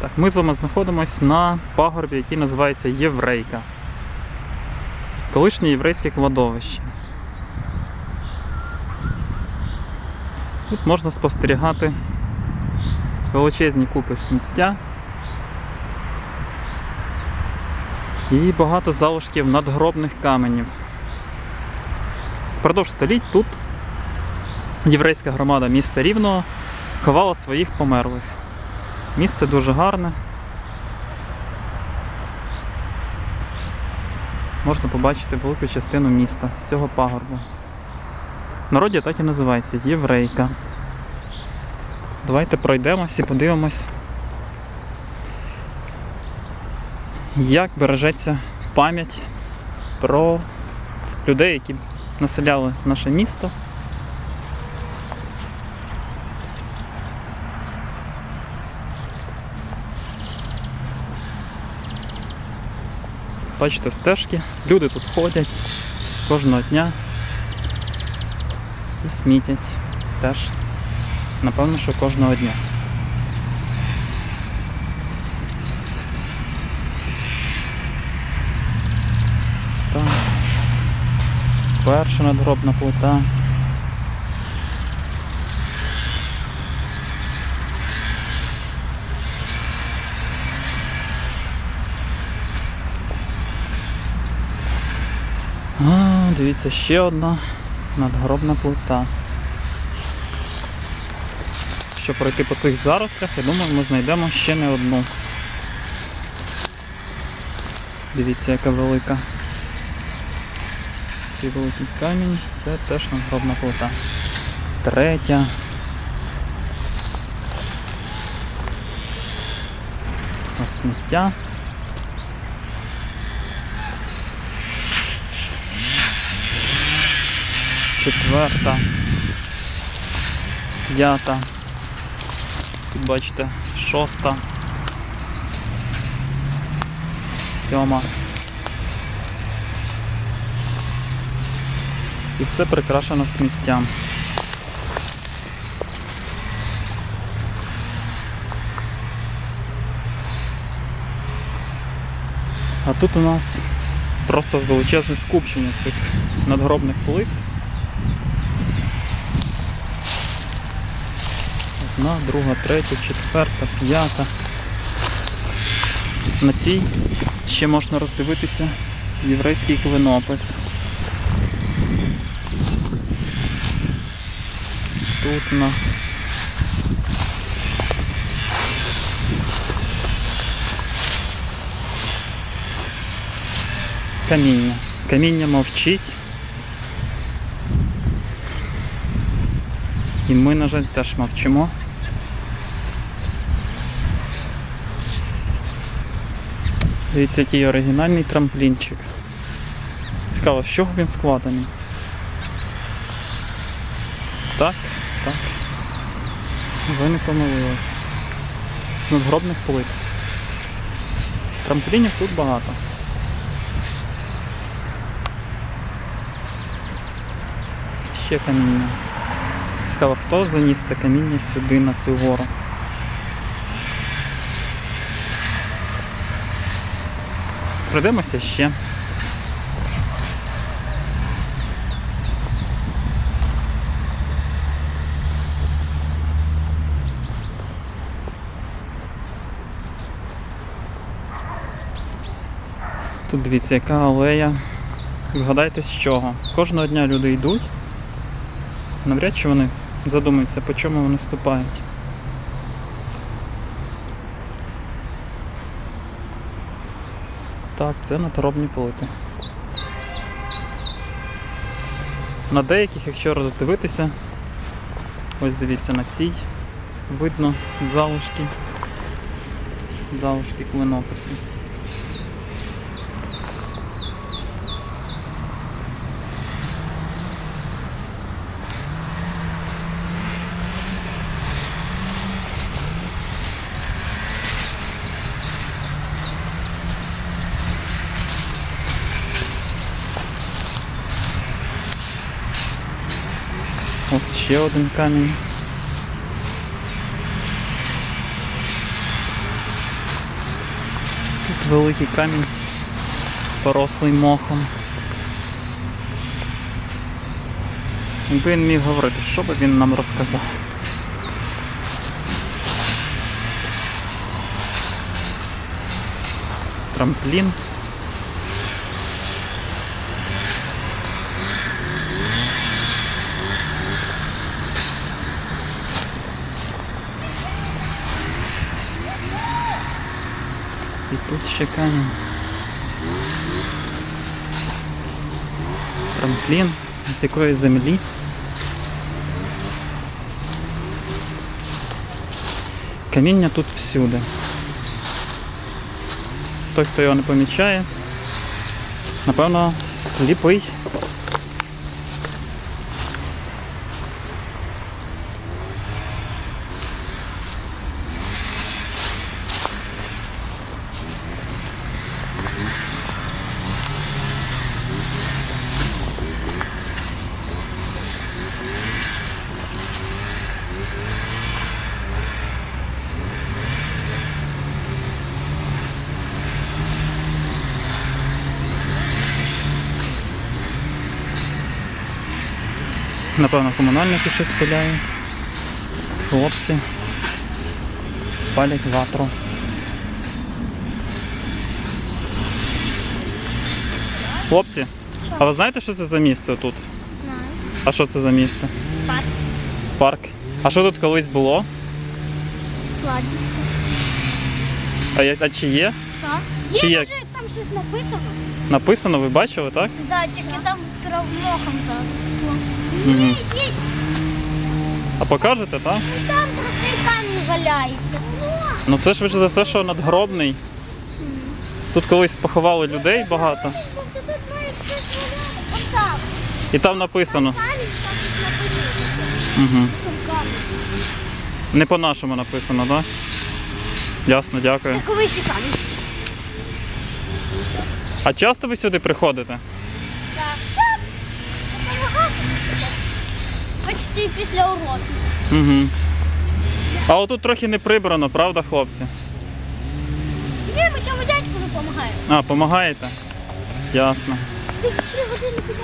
Так, ми з вами знаходимося на пагорбі, який називається Єврейка. Колишнє єврейське кладовище. Тут можна спостерігати величезні купи сміття і багато залишків надгробних каменів. Впродовж століть тут єврейська громада міста Рівного ховала своїх померлих. Місце дуже гарне. Можна побачити велику частину міста з цього пагорбу. В народі так і називається Єврейка. Давайте пройдемось і подивимось, як бережеться пам'ять про людей, які населяли наше місто. Бачите, стежки, люди тут ходять кожного дня і смітять теж. Напевно, що кожного дня. Так. Перша надгробна плита. Дивіться, ще одна надгробна плита. Щоб пройти по цих зарослях, я думаю, ми знайдемо ще не одну. Дивіться, яка велика. Цей великий камінь, це теж надгробна плита. Третя. Сміття. Четверта. П'ята. Бачите, шоста. Сьома. І все прикрашено сміттям. А тут у нас просто величезне скупчення цих надгробних плит. Одна, друга, третя, четверта, п'ята. На цій ще можна роздивитися єврейський клинопис. Тут у нас каміння. Каміння мовчить. І ми, на жаль, теж мовчимо. Дивіться, який оригінальний трамплінчик. Цікаво, з чого він складений? Так, так. Ви не помилились. Надгробних плит. Трамплінів тут багато. Ще каміння. Цікаво, хто заніс це каміння сюди на цю гору. Пройдемося ще. Тут дивіться, яка алея. Вгадайте з чого. Кожного дня люди йдуть. Навряд чи вони задумаються, по чому вони ступають. Так, це надгробні плити. На деяких, якщо роздивитися, ось дивіться на цій, видно залишки, залишки клинопису. Ось ще один камінь. Тут Великий камінь, порослий мохом. Якби він міг говорити, що би він нам розказав? Трамплін. І тут ще камінь. Трамплін з якої землі. Каміння тут всюди. Той, хто його не помічає, напевно, ліпий. Напевно, комунальники щось пиляють. Хлопці палять ватру. Хлопці, а ви знаєте, що це за місце тут? Знаю. А що це за місце? Парк. Парк. А що тут колись було? Кладбище. А, я- а чи є? Що? Чи Є, є? може, там щось написано? Написано, ви бачили, так? Да, тільки там з травмохом заросло. Ні, А покажете, так? там просто камінь валяється. Ну це ж за все, що надгробний. Тут колись поховали людей багато. І там написано. Угу. Не по-нашому написано, так? Ясно, дякую. Це коли ще камінь. А часто ви сюди приходите? Почти після уроків. Угу. А отут трохи не прибрано, правда, хлопці? Ні, ми цьому дядьку допомагаємо. А, помагаєте? Ясно. Ти три години піде.